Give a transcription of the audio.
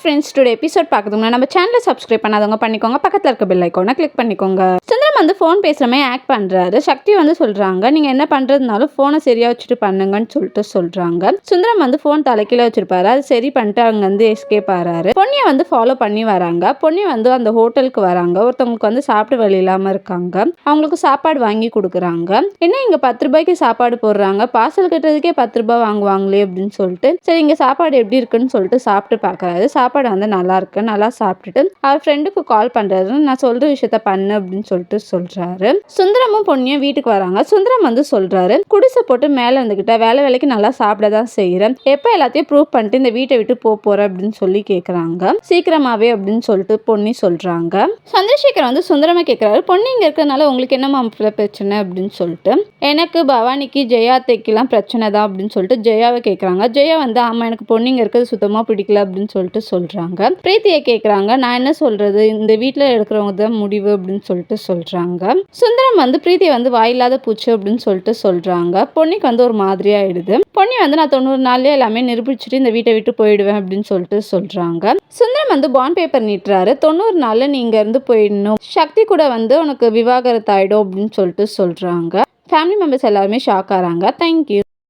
Friends today episode பார்க்குதுங்க நம்ம சேனலை subscribe பண்ணாதவங்க பண்ணிக்கோங்க. பக்கத்தில் இருக்க பெல் ஐக்கோனை கிளிக் பண்ணிக்கோங்க. வந்து ஃபோன் பேசுகிற மாதிரி ஆக்ட் பண்ணுறாரு சக்தி வந்து சொல்கிறாங்க நீங்கள் என்ன பண்ணுறதுனாலும் ஃபோனை சரியாக வச்சுட்டு பண்ணுங்கன்னு சொல்லிட்டு சொல்கிறாங்க சுந்தரம் வந்து ஃபோன் தலைக்கீழ வச்சிருப்பாரு. அது சரி பண்ணிட்டு அங்கே வந்து எஸ்கேப் ஆகிறாரு பொன்னியை வந்து ஃபாலோ பண்ணி வராங்க. பொன்னி வந்து அந்த ஹோட்டலுக்கு வராங்க. ஒருத்தவங்களுக்கு வந்து சாப்பிட வழி இல்லாமல் இருக்காங்க. அவங்களுக்கு சாப்பாடு வாங்கி கொடுக்குறாங்க. என்ன இங்கே பத்து ரூபாய்க்கு சாப்பாடு போடுறாங்க? பார்சல் கட்டுறதுக்கே பத்து ரூபாய் வாங்குவாங்களே அப்படின்னு சொல்லிட்டு சரி இங்கே சாப்பாடு எப்படி இருக்குன்னு சொல்லிட்டு சாப்பிட்டு பார்க்குறாரு. சாப்பாடு வந்து நல்லா இருக்கு. நல்லா சாப்பிட்டுட்டு அவர் ஃப்ரெண்டுக்கு கால் பண்ணுறாரு நான் சொல்கிற விஷயத்த பண்ணு அப்படின்னு சொல்லிட்டு சொல்கிறாரு சுந்தரமும் பொண்ணியும் வீட்டுக்கு வராங்க. சுந்தரம் வந்து சொல்கிறாரு குடிசை போட்டு மேலே வந்துக்கிட்ட வேலை வேலைக்கு நல்லா சாப்பிட தான் செய்கிறேன் எப்போ எல்லாத்தையும் ப்ரூவ் பண்ணிட்டு இந்த வீட்டை விட்டு போக போகிற அப்படின்னு சொல்லி கேட்குறாங்க சீக்கிரமாவே அப்படின்னு சொல்லிட்டு பொண்ணி சொல்கிறாங்க சந்திரசேகர் வந்து சுந்தரமா கேட்குறாரு பொண்ணு இங்கே இருக்கிறதுனால உங்களுக்கு என்ன மாப்பிள்ள பிரச்சனை? அப்படின்னு சொல்லிட்டு எனக்கு பவானிக்கு ஜெயா தேக்கெல்லாம் பிரச்சனை தான் அப்படின்னு சொல்லிட்டு ஜெயாவை கேட்குறாங்க ஜெயா வந்து ஆமாம் எனக்கு பொண்ணுங்க இருக்கிறது சுத்தமாக பிடிக்கல அப்படின்னு சொல்லிட்டு சொல்கிறாங்க பிரீத்தியை கேட்குறாங்க நான் என்ன சொல்கிறது இந்த வீட்டில் இருக்கிறவங்க தான் முடிவு அப்படின்னு சொல்லிட்டு சொல்கிறாங்க சுந்தரம் வந்து பிரீத்தியை வந்து வாயில்லாத பூச்சி அப்படின்னு சொல்லிட்டு சொல்கிறாங்க பொன்னிக்கு வந்து ஒரு மாதிரி ஆயிடுது. பொன்னி வந்து நான் தொண்ணூறு நாள்லயே எல்லாமே நிரூபிச்சுட்டு இந்த வீட்டை விட்டு போயிடுவேன் அப்படின்னு சொல்லிட்டு சொல்கிறாங்க சுந்தரம் வந்து பாண்ட் பேப்பர் நீட்டுறாரு. தொண்ணூறு நாளில் நீங்கள் இருந்து போயிடணும். சக்தி கூட வந்து உனக்கு விவாகரத்து ஆயிடும் அப்படின்னு சொல்லிட்டு சொல்கிறாங்க ஃபேமிலி மெம்பர்ஸ் எல்லாருமே ஷாக் ஆகிறாங்க தேங்க்யூ